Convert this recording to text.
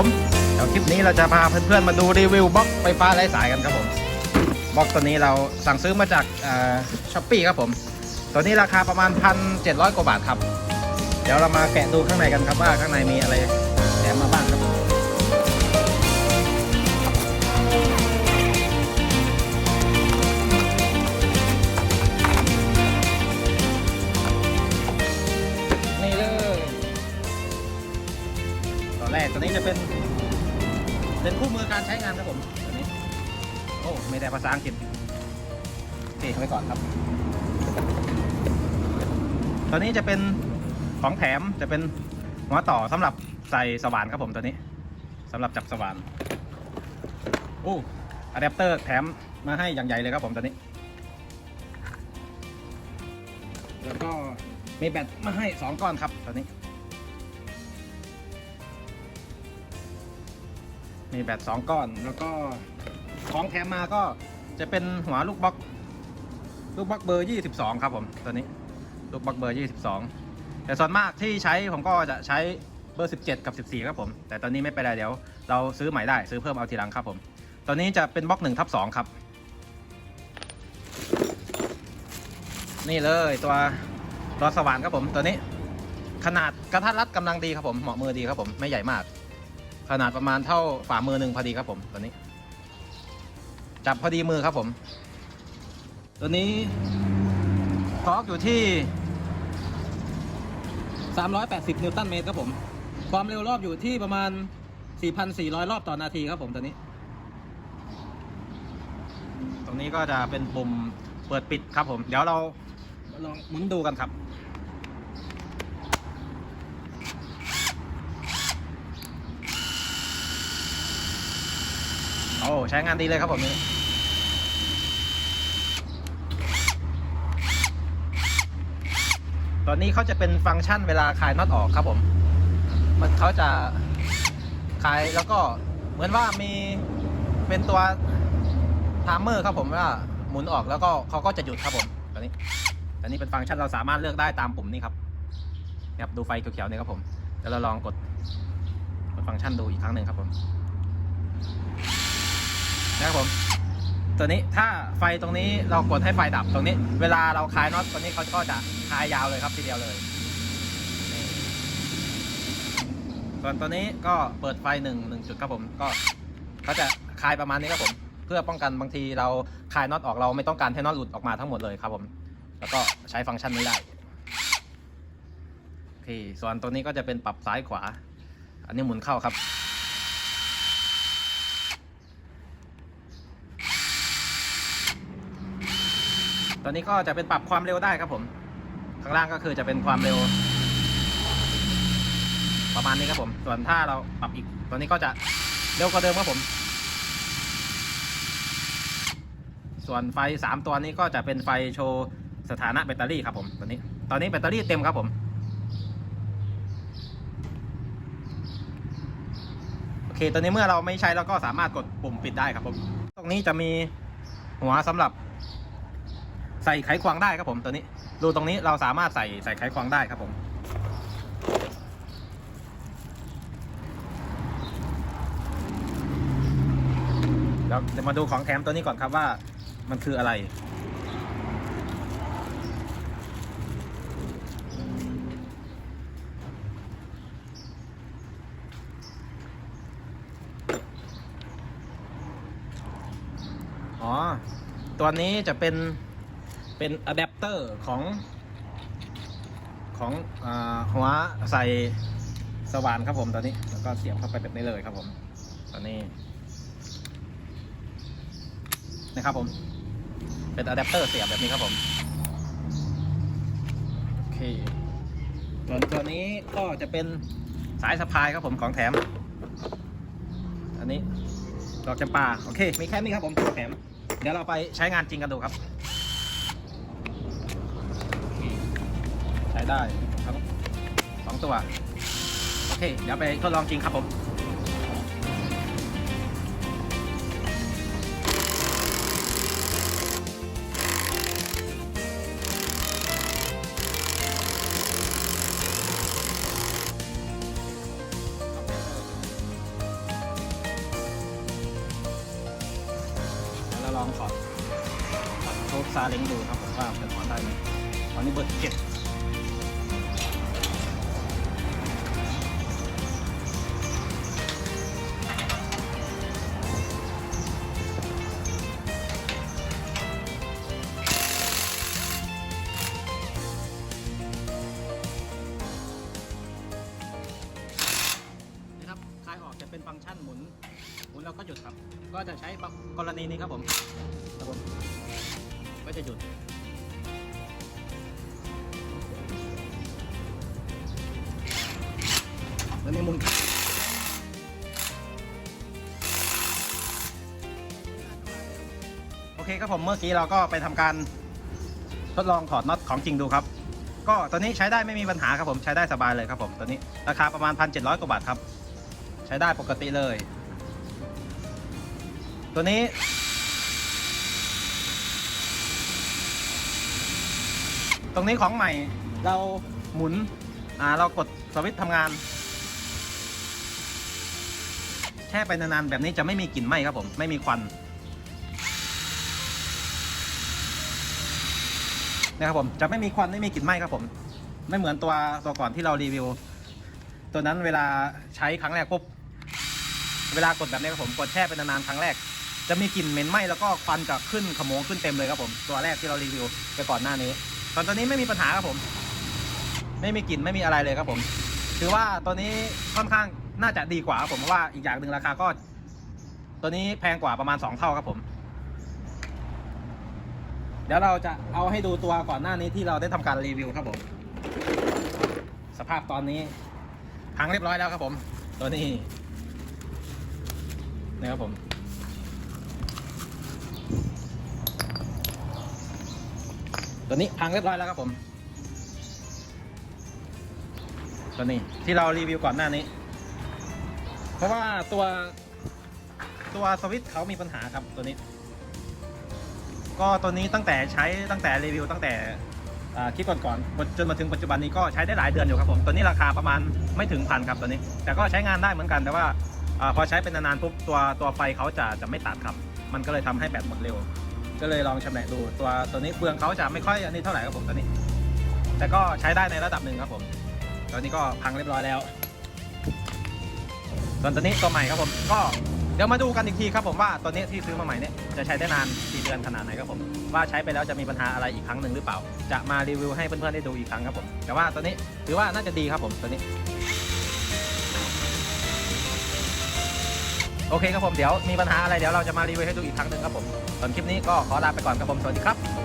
ผมเดี๋ยวคลิปนี้เราจะพาเพื่อนๆมาดูรีวิวบล็อกไฟฟ้าไร้สายกันครับผมบล็อกตัวนี้เราสั่งซื้อมาจากช้อปปี้ครับผม ตัวนี้ราคาประมาณ1,700กว่าบาทครับ เดี๋ยวเรามาแกะดูข้างในกันครับว่าข้างในมีอะไร งานครับผมตัวนี้ โอ้ ไม่ได้ภาษาอังกฤษเทไว้ก่อนครับ ตัวนี้จะเป็นของแถมจะเป็นหัวต่อสำหรับใส่สว่านครับผมตัวนี้สำหรับจับสว่านโอ้อะแดปเตอร์แถมมาให้อย่างใหญ่เลยครับผมตัวนี้ แล้วก็มีแบตมาให้2ก้อนครับตัวนี้ มีแบต2ก้อน แล้วก็ของแถมมาก็จะเป็นหัวลูกบล็อก ลูกบล็อกเบอร์ 22 ครับผมตัวนี้ลูกบล็อกเบอร์ 22 แต่ส่วนมากที่ใช้ผมก็จะใช้เบอร์ 17 กับ 14 ครับผม แต่ตอนนี้ไม่เป็นไรเดี๋ยว เราซื้อใหม่ได้ซื้อเพิ่มเอาทีหลังครับผมตัวนี้จะเป็นบล็อก1ทับ2ครับ นี่เลยตัวตัวสว่านครับผมตัวนี้ ขนาดกระทัดรัดกำลังดีครับผมเหมาะมือดีครับผมไม่ใหญ่มาก ขนาดประมาณเท่าฝ่ามือหนึ่งพอดีครับผมตัวนี้ จับพอดีมือครับผม ตัวนี้ทอร์กอยู่ที่ 380 นิวตันเมตรครับผม ความเร็วรอบอยู่ที่ประมาณ 4,400 รอบต่อนาทีครับผมตัวนี้ ตรงนี้ก็จะเป็นปุ่มเปิดปิดครับผม เดี๋ยวเราลองหมุนดูกันครับ ใช้งานดีเลยครับผมนี่ตอนนี้เขาจะเป็นฟังก์ชันเวลาคลายน็อตออกครับผม มันเขาจะคลายแล้วก็เหมือนว่ามีเป็นตัวไทม์เมอร์ครับผมว่าหมุนออกแล้วก็เขาก็จะหยุดครับผมตอนนี้ตอนนี้เป็นฟังก์ชันเราสามารถเลือกได้ตามปุ่มนี้ครับครับดูไฟเขียวๆเนี่ยครับผมเดี๋ยวเราลองกดกดฟังก์ชันดูอีกครั้งหนึ่งครับผม นะครับผม ตัวนี้ถ้าไฟตรงนี้เรากดให้ไฟดับตรงนี้ เวลาเราคลายน็อตตัวนี้เขาก็จะคลายยาวเลยครับทีเดียวเลย ส่วนตัวนี้ก็เปิดไฟหนึ่งหนึ่งจุดครับผม ก็เขาจะคลายประมาณนี้ครับผม เพื่อป้องกันบางทีเราคลายน็อตออกเราไม่ต้องการให้น็อตหลุดออกมาทั้งหมดเลยครับผม แล้วก็ใช้ฟังก์ชันนี้ได้โอเคส่วนตัวนี้ก็จะเป็นปรับซ้ายขวา อันนี้หมุนเข้าครับ ตอนนี้ก็จะเป็นปรับความเร็วได้ครับผม ข้างล่างก็คือจะเป็นความเร็ว ประมาณนี้ครับผม ส่วนถ้าเราปรับอีก ตัวนี้ก็จะเร็วกว่าเดิมครับผม ส่วนไฟ3ตัวนี้ก็จะเป็นไฟโชว์สถานะแบตเตอรี่ครับผมตัวนี้ ตอนนี้แบตเตอรี่เต็มครับผมโอเคตอนนี้เมื่อเราไม่ใช้เราก็สามารถกดปุ่มปิดได้ครับผม ตรงนี้จะมีหัวสำหรับ ใส่ไขควงได้ครับผมตัวนี้ดูตรงนี้เราสามารถใส่ใส่ไขควงได้ครับผมแล้วเดี๋ยวมาดูของแถมตัวนี้ก่อนครับว่ามันคืออะไร อ๋อ ตัวนี้จะเป็น เป็นอะแดปเตอร์ของของอหัวใส่สว่านครับผมตอนนี้ แล้วก็เสียบเข้าไปแบบนี้เลยครับผม ตอนนี้นะครับผม เป็นอะแดปเตอร์เสียบแบบนี้ครับผมโอเคส่วนตัวนี้ก็จะเป็นสายสะพายครับผมของแถม อันนี้ดอกจำปาโอเค มีแค่นี้ครับผมของแถม เดี๋ยวเราไปใช้งานจริงกันดูครับ ได้ครับสองตัว โอเค เดี๋ยวไปทดลองจริงครับผมลองขอดขอดโชคซาเล้งดูครับผมว่าเป็นขอได้ไหมตอนนี้เบอร์เจ็ด หมุนแล้วก็หยุดครับ ก็จะใช้กรณีนี้ครับผมครับผมก็จะหยุดแล้วนี่มุนโอเคครับผมเมื่อกี้เราก็ไปทำการทดลองถอดน็อตของจริงดูครับ ก็ตัวนี้ใช้ได้ไม่มีปัญหาครับผมใช้ได้สบายเลยครับผมตัวนี้ราคาประมาณ 1,700 กว่าบาทครับ ใช้ได้ปกติเลย ตัวนี้ ตรงนี้ของใหม่เราหมุน อ่า เรากดสวิตช์ทำงาน แช่ไปนานๆ แบบนี้จะไม่มีกลิ่นไหม้ครับผม ไม่มีควันนะครับผม จะไม่มีควันไม่มีกลิ่นไหม้ครับผม ไม่เหมือนตัวตัวก่อนที่เรารีวิว ตัวนั้นเวลาใช้ครั้งแรกปุ๊บ เวลากดแบบนี้ครับผม กดแช่ไปนานๆครั้งแรก จะมีกลิ่นเหม็นไหม้แล้วก็ควันจะขึ้นขโมงขึ้นเต็มเลยครับผมตัวแรกที่เรารีวิวไปก่อนหน้านี้ตอนตัวนี้ไม่มีปัญหาครับผม ไม่มีกลิ่นไม่มีอะไรเลยครับผม ถือว่าตัวนี้ค่อนข้างน่าจะดีกว่าครับผมเพราะว่าอีกอย่างหนึ่งราคาก็ ตัวนี้แพงกว่าประมาณ2เท่าครับผม เดี๋ยวเราจะเอาให้ดูตัวก่อนหน้านี้ที่เราได้ทำการรีวิวครับผม สภาพตอนนี้พังเรียบร้อยแล้วครับผม ตัวนี้นะครับผม ตัวนี้พังเรียบร้อยแล้วครับผม ตัวนี้ที่เรารีวิวก่อนหน้านี้ เพราะว่าตัวตัวสวิตช์เขามีปัญหาครับตัวนี้ ก็ตัวนี้ตั้งแต่ใช้ตั้งแต่รีวิวตั้งแต่อ่าคลิปก่อนๆจนมาถึงปัจจุบันนี้ก็ใช้ได้หลายเดือนอยู่ครับผมตัวนี้ราคาประมาณไม่ถึงพันครับตัวนี้ แต่ก็ใช้งานได้เหมือนกันแต่ว่าอาพอใช้เป็นนานๆปุ๊บตัวตัวไฟเขาจะจะไม่ตัดครับ มันก็เลยทำให้แบตหมดเร็ว ก็เลยลองชำแหละดูตัวตัวนี้เปลืองเขาจะไม่ค่อยอันนี้เท่าไหร่ครับผมตัวนี้ แต่ก็ใช้ได้ในระดับหนึ่งครับผมตอนนี้ก็พังเรียบร้อยแล้ว ส่วนตัวนี้ตัวใหม่ครับผมก็เดี๋ยวมาดูกันอีกทีครับผมว่าตัวนี้ที่ซื้อมาใหม่เนี่ยจะใช้ได้นานกี่เดือนขนาดไหนครับผมว่าใช้ไปแล้วจะมีปัญหาอะไรอีกครั้งหนึ่งหรือเปล่า จะมารีวิวให้เพื่อนๆได้ดูอีกครั้งครับผมแต่ว่าตัวนี้ถือว่าน่าจะดีครับผมตัวนี้ โอเคครับผมเดี๋ยวมีปัญหาอะไรเดี๋ยวเราจะมารีวิวให้ดูอีกครั้งหนึ่งครับผมส่วนคลิปนี้ก็ขอลาไปก่อนครับผมสวัสดีครับ